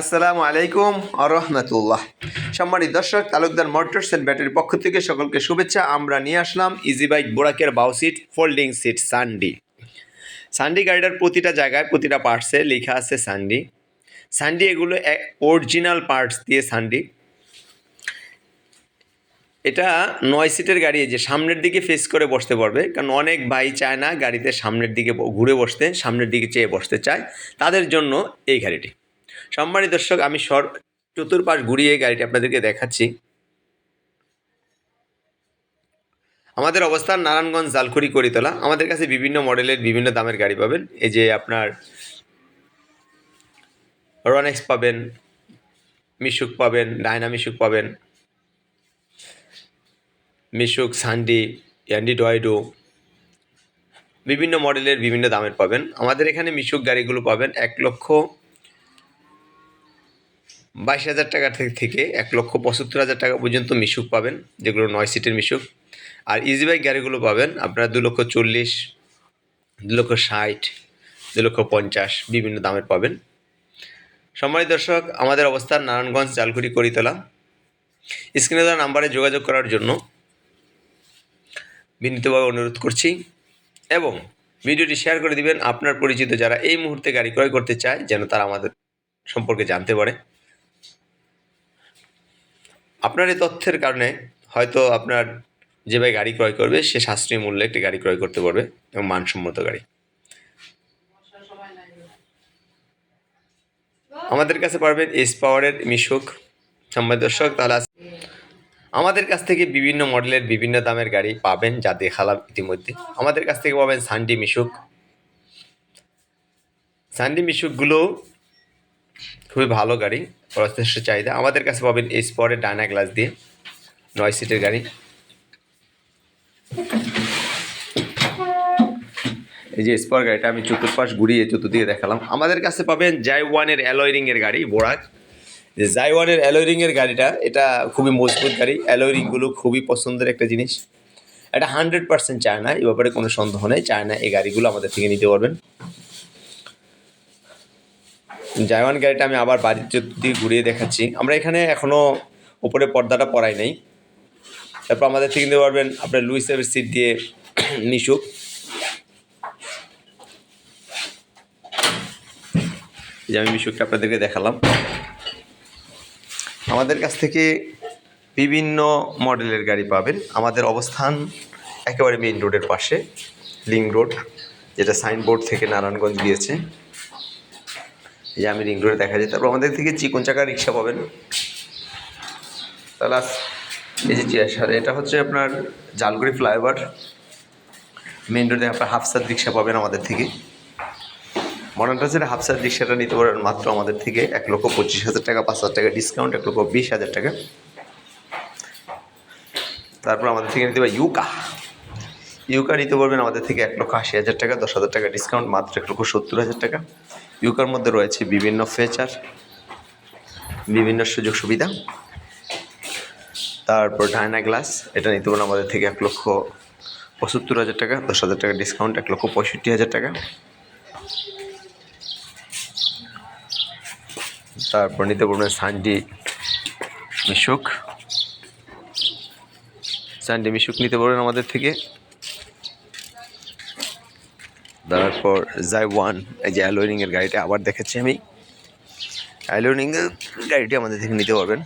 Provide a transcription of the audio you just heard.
আসসালামু আলাইকুম আরহামতুল্লাহ সম্মানিত দর্শক, তালুকদার মোটরস অ্যান্ড ব্যাটারির পক্ষ থেকে সকলকে শুভেচ্ছা। আমরা নিয়ে আসলাম ইজি বাইক বোরাকের বাউ সিট ফোল্ডিং সিট সানডি সানডি গাড়িটার প্রতিটা জায়গায় প্রতিটা পার্টসে লেখা আছে সানডি সানডি এগুলো এক অরিজিনাল পার্টস দিয়ে সানডি এটা নয় সিটের গাড়ি যে সামনের দিকে ফেস করে বসতে পারবে, কারণ অনেক ভাই চায় না গাড়িতে সামনের দিকে ঘুরে বসতে, সামনের দিকে চেয়ে বসতে চায়। তাদের জন্য এই গাড়িটি। সম্মানিত দর্শক, আমি সর চতুর্পাশ ঘুরিয়ে গাড়িটি আপনাদেরকে দেখাচ্ছি। আমাদের অবস্থান নারায়ণগঞ্জ জালকুড়ি করিতলা। আমাদের কাছে বিভিন্ন মডেলের বিভিন্ন দামের গাড়ি পাবেন। এই যে আপনার রনেক্স পাবেন মিশুক পাবেন ডায়না মিশুক পাবেন মিশুক সান্ডি ইয়ান্ডি ডয়েডো বিভিন্ন মডেলের বিভিন্ন দামের পাবেন। আমাদের এখানে মিশুক গাড়িগুলো পাবেন এক লক্ষ বাইশ হাজার টাকা থেকে এক লক্ষ পঁচাত্তর হাজার টাকা পর্যন্ত মিশুক পাবেন, যেগুলো নয় সিটের মিশুক। আর ইজি বাইক গাড়িগুলো পাবেন, আপনারা দু লক্ষ চল্লিশ, দু লক্ষ ষাট, দু লক্ষ পঞ্চাশ বিভিন্ন দামের পাবেন। সম্মানিত দর্শক, আমাদের অবস্থান নারায়ণগঞ্জ জালকুড়ি করিতলা। স্ক্রিনে দেওয়া নাম্বারে যোগাযোগ করার জন্য বিনীতভাবে অনুরোধ করছি এবং ভিডিওটি শেয়ার করে দিবেন আপনার পরিচিত যারা এই মুহূর্তে গাড়ি ক্রয় করতে চায়, যেন তারা আমাদের সম্পর্কে জানতে পারে। আপনার এই তথ্যের কারণে হয়তো আপনার যে ভাই গাড়ি ক্রয় করবে, সে সাশ্রয়ী মূল্যে একটি গাড়ি ক্রয় করতে পারবে এবং মানসম্মত গাড়ি। আমাদের কাছে পারবেন এস পাওয়ারের মিশুক সম্মানিত দর্শক, তাহলে আমাদের কাছ থেকে বিভিন্ন মডেলের বিভিন্ন দামের গাড়ি পাবেন যা দেখালাম ইতিমধ্যে। আমাদের কাছ থেকে পাবেন সানডি মিশুক সানডি মিশুকগুলো খুবই ভালো গাড়ি যথেষ্ট চাহিদা। আমাদের কাছে পাবেন এই স্পরের ডায়না গ্লাস দিয়ে, নয় সিটের গাড়ি। এই যে স্পর গাড়িটা আমি চতুর্পাশ ঘুরিয়ে চতুর্দিকে দেখালাম। আমাদের কাছে পাবেন জাই ওয়ানের অ্যালোয়রিং এর গাড়ি, বোরাক। যে জাই ওয়ানের অ্যালোয়রিং এর গাড়িটা, এটা খুবই মজবুত গাড়ি। অ্যালোয়রিংগুলো খুবই পছন্দের একটা জিনিস। এটা হান্ড্রেড পার্সেন্ট চায়না এই ব্যাপারে কোনো সন্দেহ নেই। চায়না এই গাড়িগুলো আমাদের থেকে নিতে পারবেন। জায়ওয়ান গাড়িটা আমি আবার বাড়ির দিকে ঘুরিয়ে দেখাচ্ছি। আমরা এখানে এখনও উপরে পর্দাটা পরাই নাই। তারপর আমাদের থেকে নিতে পারবেন আপনার লুইস এর সিট দিয়ে মিশুক যে আমি মিশুকটা আপনাদেরকে দেখালাম। আমাদের কাছ থেকে বিভিন্ন মডেলের গাড়ি পাবেন। আমাদের অবস্থান একেবারে মেইন রোডের পাশে, লিং রোড, যেটা সাইনবোর্ড থেকে নারায়ণগঞ্জ গিয়েছে। যে আমি রিং রোডে দেখা যায়। তারপর আমাদের থেকে চিকন চাকা রিক্সা পাবেন। তাহলে এই যে জিয়াসার এটা হচ্ছে আপনার জালগুড়ি ফ্লাইওভার। মেন রোডে আপনার হাফসার রিক্সা পাবেন আমাদের থেকে। মডার্ন টাচের হাফসার রিক্সাটা নিতে পারেন মাত্র আমাদের থেকে এক লক্ষ পঁচিশ হাজার টাকা, পাঁচ হাজার টাকা ডিসকাউন্ট এক লক্ষ বিশ হাজার টাকা। তারপর আমাদের থেকে নিতে পারে ইউকা। ইউকা নিতে পারবেন আমাদের থেকে এক লক্ষ আশি হাজার টাকা, দশ হাজার টাকা ডিসকাউন্ট মাত্র এক লক্ষ সত্তর হাজার টাকা। ইউকার মধ্যে রয়েছে বিভিন্ন ফিচার বিভিন্ন সুযোগ সুবিধা। তারপর ডায়না গ্লাস, এটা নিতে পারেন আমাদের থেকে এক লক্ষ পঁচাত্তর হাজার টাকা, দশ হাজার টাকা ডিসকাউন্ট এক লক্ষ পঁয়ষট্টি হাজার টাকা। তারপর নিতে পারবেন সানডি মিশুক। সানডি মিশুক নিতে পারবেন আমাদের থেকে তারপর জাই ওয়ান এই যে অ্যালোরিং এর গাড়িটা আবার দেখাচ্ছি আমি। অ্যালোরিং এর গাড়িটি আমাদের থেকে নিতে পারবেন।